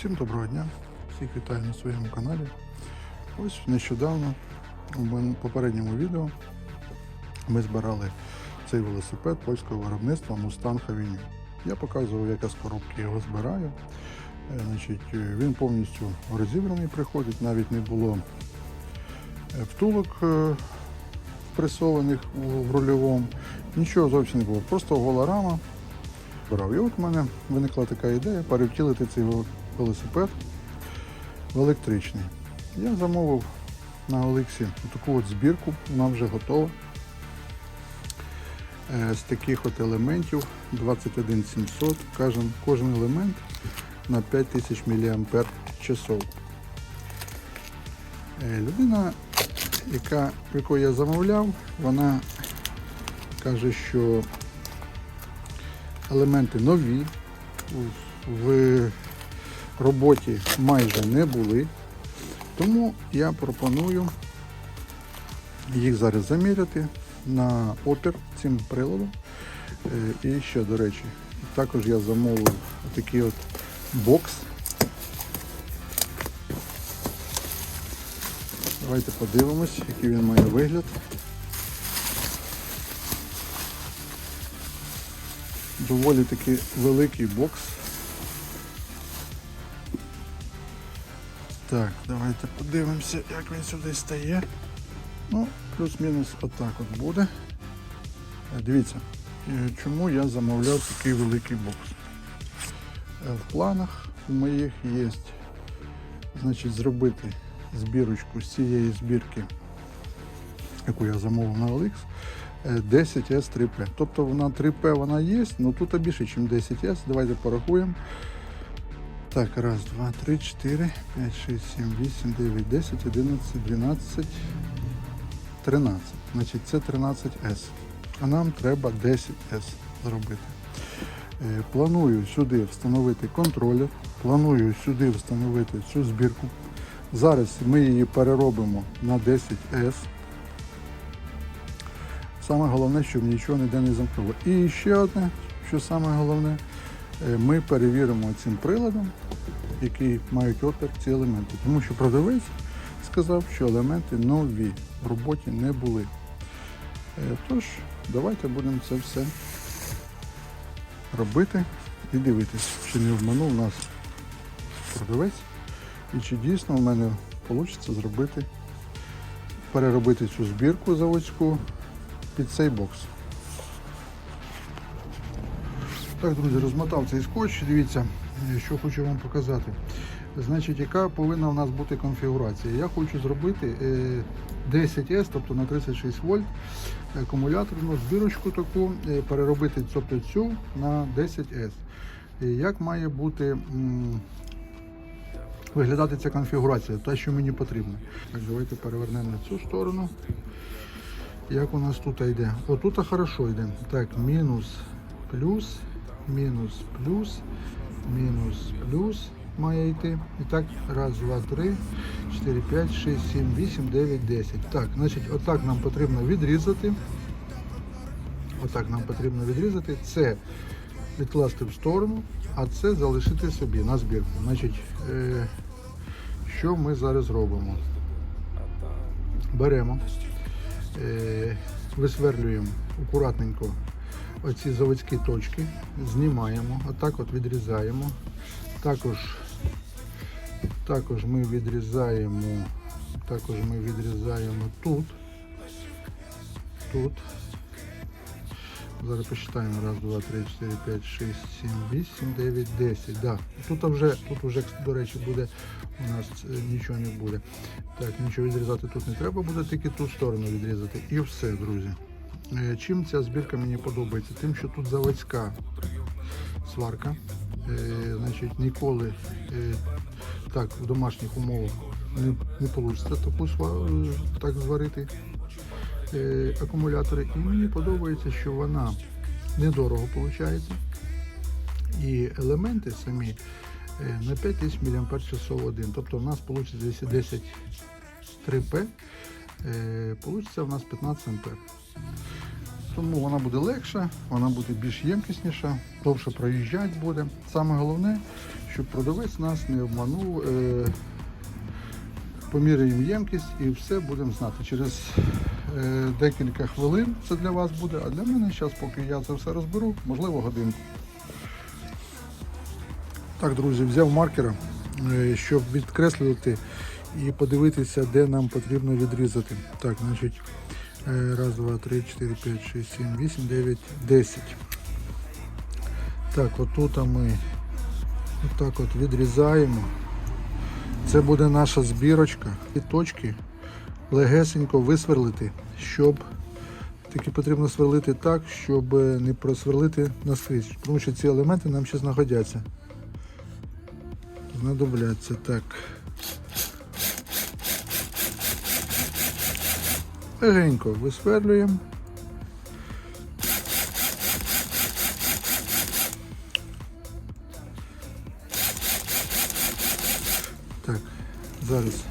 Всім доброго дня, всіх вітаю на своєму каналі. Ось нещодавно мене- попередньому відео ми збирали цей велосипед польського виробництва Mustang Avenue. Я показував, як я з коробки його збираю. Е, Значить, е, він повністю розібраний приходить, навіть не було е, втулок пресованих в рульовому. Нічого зовсім не було, просто гола рама. І от в мене виникла така ідея перевтілити цей велосипед в електричний. Я замовив на Олексі таку от збірку, вона вже готова. Е, З таких от елементів 21700, кожен, кожен елемент на 5000 мАч. Е, Людина, яка, яку я замовляв, вона каже, що елементи нові, в- в роботі майже не були. Тому я пропоную їх зараз заміряти на опір цим приладом. Е, І ще, до речі, також я замовив такий от бокс. Давайте подивимось, який він має вигляд. Доволі таки великий бокс. Так, давайте подивимося, як він сюди стає. Ну, плюс-мінус отак от буде. Е, Дивіться, е, чому я замовляв такий великий бокс. Е, В планах у моїх є значить, зробити збірочку з цієї збірки, яку я замовив на OLX, е, 10S 3P. Тобто вона 3P вона є, але тут більше, ніж 10S. Давайте порахуємо. Так, раз, два, три, чотири, п'ять, шість, сім, вісім, дев'ять, десять, одинадцять, дванадцять, тринадцять. Значить, це 13S. А нам треба 10S зробити. Е, Планую сюди встановити контролер, планую сюди встановити цю збірку. Зараз ми її переробимо на 10S. Саме головне, щоб нічого ніде не замкнуло. І ще одне, що саме головне, ми перевіримо цим приладом, який мають опір ці елементи. Тому що продавець сказав, що елементи нові в роботі не були. Е, Тож, давайте будемо це все робити і дивитись, чи не обманув нас продавець, і чи дійсно в мене вийде зробити, переробити цю збірку заводську під цей бокс. Так, друзі, розмотав цей скотч. Дивіться, е, що хочу вам показати. Значить, яка повинна в нас бути конфігурація? Я хочу зробити е, 10S, тобто на 36 вольт, акумуляторну збірочку таку, е, переробити цю на 10S. І Як має бути виглядати ця конфігурація, те, що мені потрібно. Так, давайте перевернемо на цю сторону. Як у нас тут йде? Отут хорошо йде. Так, мінус, плюс, мінус, плюс, мінус, плюс має йти. І так, раз, два, три, чотири, п'ять, шість, сім, вісім, дев'ять, десять. Так, значить, отак нам потрібно відрізати. Отак нам потрібно відрізати. Це відкласти в сторону, а це залишити собі на збірку. Значить, е, що ми зараз робимо? Беремо, е, висверлюємо акуратненько оці заводські точки, знімаємо, отак от відрізаємо. Також, також ми відрізаємо, також ми відрізаємо тут, тут. Зараз посчитаємо. Раз, два, три, чотири, п'ять, шість, сім, вісім, дев'ять, десять. Да. Тут вже, тут вже, до речі, буде у нас е, нічого не буде. Так, нічого відрізати тут не треба буде, тільки ту сторону відрізати. І все, друзі. Е, Чим ця збірка мені подобається? Тим, що тут заводська сварка. Е, значить, ніколи е, так в домашніх умовах не, не вийде таку так зварити акумулятори. І мені подобається, що вона недорого виходить. І елементи самі на 5000 мАч один. Тобто у нас вийде 10 3P, е, получиться у нас 15 ампер. Тому вона буде легша, вона буде більш ємкісніша, довше проїжджати буде. Саме головне, щоб продавець нас не обманув. Е- поміряємо ємкість і все будемо знати. Через е, декілька хвилин це для вас буде, а для мене зараз, поки я це все розберу, можливо, годинку. Так, друзі, взяв маркера, е, щоб відкреслювати і подивитися, де нам потрібно відрізати. Так, значить, раз, два, три, чотири, п'ять, шість, сім, вісім, дев'ять, десять. Так, отут ми отак от відрізаємо. Це буде наша збірочка. І точки легесенько висверлити, щоб тільки потрібно сверлити так, щоб не просверлити наскрізь. Тому що ці елементи нам ще знагодяться. Знадобляться так. Легенько висверлюємо. Так, зараз.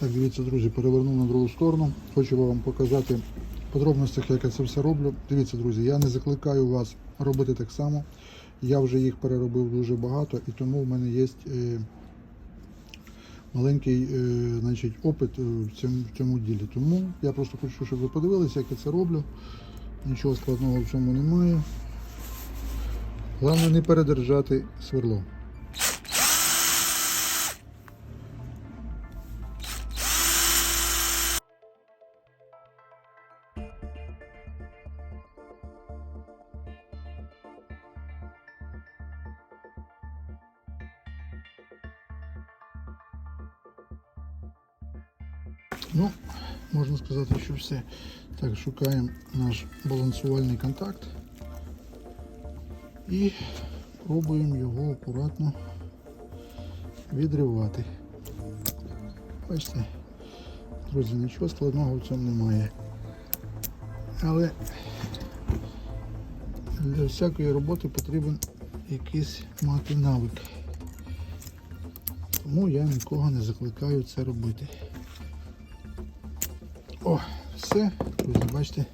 Так, дивіться, друзі, перевернув на другу сторону. Хочу вам показати в подробностях, як я це все роблю. Дивіться, друзі, я не закликаю вас робити так само. Я вже їх переробив дуже багато і тому в мене є е, маленький е, значить, опит е, в цьому, в цьому ділі. Тому я просто хочу, щоб ви подивилися, як я це роблю. Нічого складного в цьому немає. Головне не передержати сверло. Ну, можна сказати, що все. Так, шукаємо наш балансувальний контакт і пробуємо його акуратно відривати. Бачите, друзі, нічого складного в цьому немає. Але для всякої роботи потрібен якийсь мати навик. Тому я нікого не закликаю це робити. Все, друзі, бачите,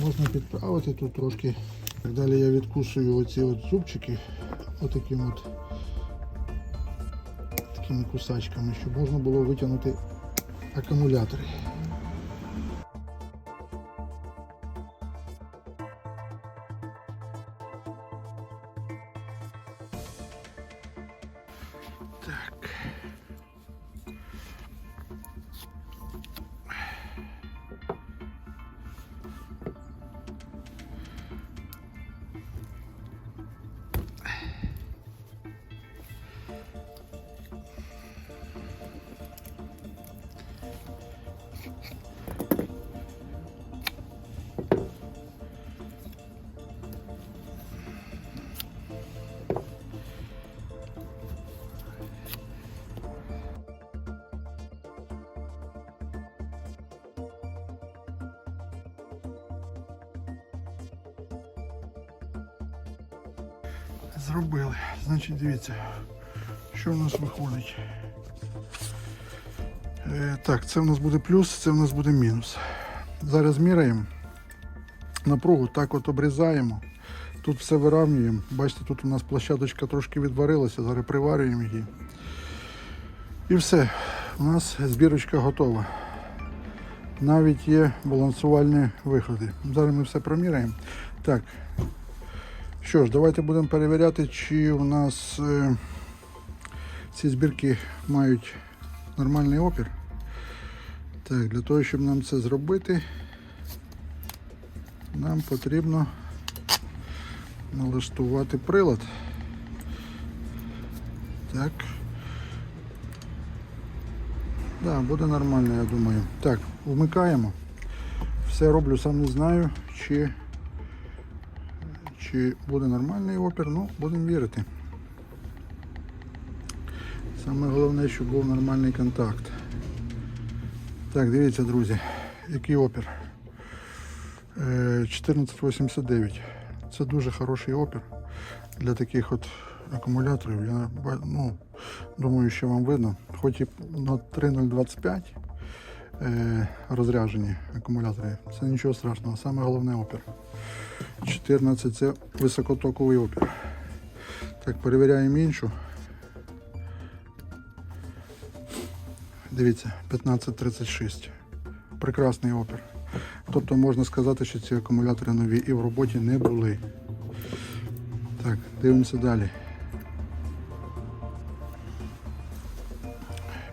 можна підправити тут трошки. Так далі я відкусую оці от зубчики отаким от такими кусачками, щоб можна було витягнути акумулятори. Зробили. Значить, дивіться, що в нас виходить. Е, так, це в нас буде плюс, це в нас буде мінус. Зараз міряємо напругу, так от обрізаємо. Тут все виравнюємо. Бачите, тут у нас площадочка трошки відварилася, зараз приварюємо її. І все, у нас збірочка готова. Навіть є балансувальні виходи. Зараз ми все проміряємо. Так, що ж, давайте будемо перевіряти, чи у нас е, ці збірки мають нормальний опір. Так, для того, щоб нам це зробити, нам потрібно налаштувати прилад. Так. Да, буде нормально, я думаю. Так, вмикаємо. Все роблю, сам не знаю, чи чи буде нормальний опір, ну, будемо вірити. Саме головне, щоб був нормальний контакт. Так, дивіться, друзі, який опір. Е, 1489. Це дуже хороший опір для таких от акумуляторів. Я ну, думаю, що вам видно. Хоч і на 3025 е, розряджені акумулятори. Це нічого страшного, саме головне опір. 14 це високотоковий опір. Так, перевіряємо іншу. Дивіться, 1536. Прекрасний опір. Тобто можна сказати, що ці акумулятори нові і в роботі не були. Так, дивимося далі.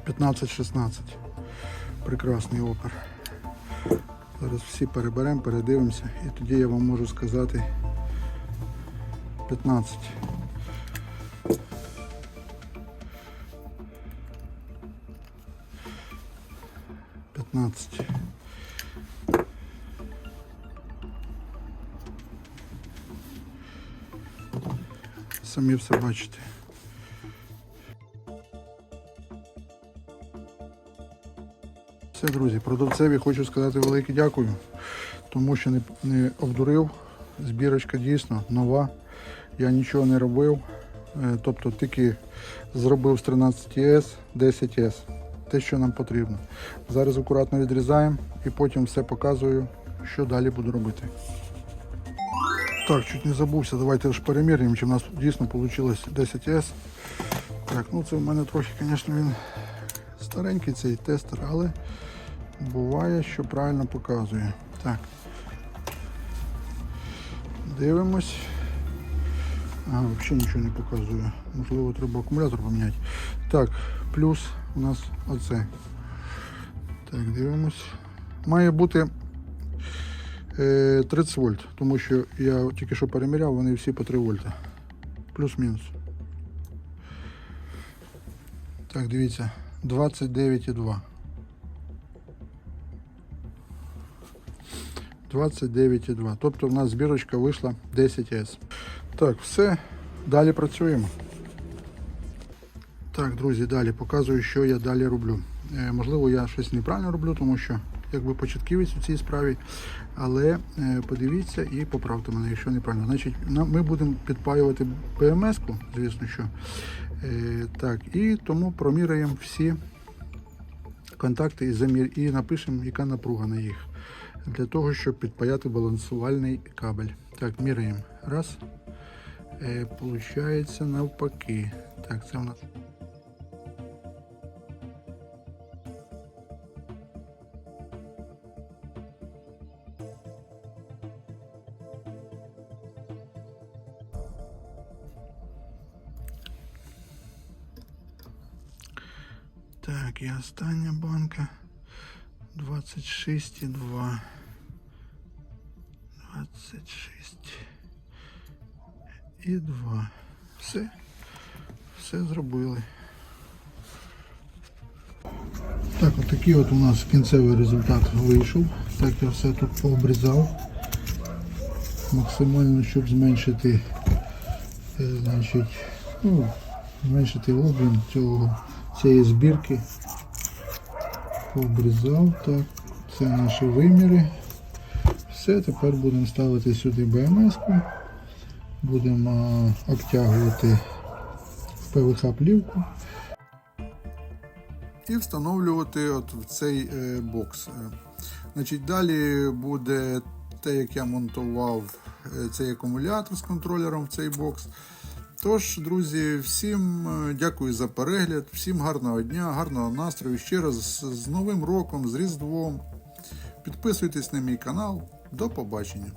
15-16. Прекрасний опер. Зараз всі переберемо, передивимося і тоді я вам можу сказати 15. П'ятнадцять. Самі все бачите. Все, друзі, продавцеві хочу сказати велике дякую, тому що не, не обдурив. Збірочка дійсно нова. Я нічого не робив. Е, Тобто тільки зробив з 13S 10S. Те, що нам потрібно. Зараз акуратно відрізаємо і потім все показую, що далі буду робити. Так, чуть не забувся, давайте ж переміряємо, чи в нас дійсно вийшло 10S. Так, ну це в мене трохи, звісно, він старенький цей тестер, але буває, що правильно показує. Так. Дивимось. Ага, взагалі нічого не показує. Можливо, треба акумулятор поміняти. Так, плюс у нас оце. Так, дивимось. Має бути е, 30 вольт, тому що я тільки що переміряв, вони всі по 3 вольта. Плюс-мінус. Так, дивіться, 29,2. 29,2. Тобто в нас збірочка вийшла 10S. Так, все. Далі працюємо. Так, друзі, далі показую, що я далі роблю. Е, можливо, я щось неправильно роблю, тому що якби початківець у цій справі. Але е, подивіться і поправте мене, якщо неправильно. Значить, нам- ми будемо підпаювати БМС-ку, звісно що. Е, так, і тому проміряємо всі контакти і замір, і напишемо, яка напруга на їх. Для того, щоб підпаяти балансувальний кабель. Так, міряємо. Раз. Е, получається навпаки. Так, це у нас. Так, і остання банка 26,2. 26 і 2. Все. Все зробили. Так, от такий от у нас кінцевий результат вийшов. Так я все тут пообрізав. Максимально, щоб зменшити, е, значить, ну, зменшити об'єм цього, цієї збірки. Пообрізав, так. Це наші виміри. Все, тепер будемо ставити сюди БМС-ку. Будемо обтягувати ПВХ плівку. І встановлювати от в цей е, бокс. Е, Значить, далі буде те, як я монтував е, цей акумулятор з контролером в цей бокс. Тож, друзі, всім е, дякую за перегляд, всім гарного дня, гарного настрою. Ще раз з- з Новим роком, з Різдвом. Підписуйтесь на мій канал. До побачення.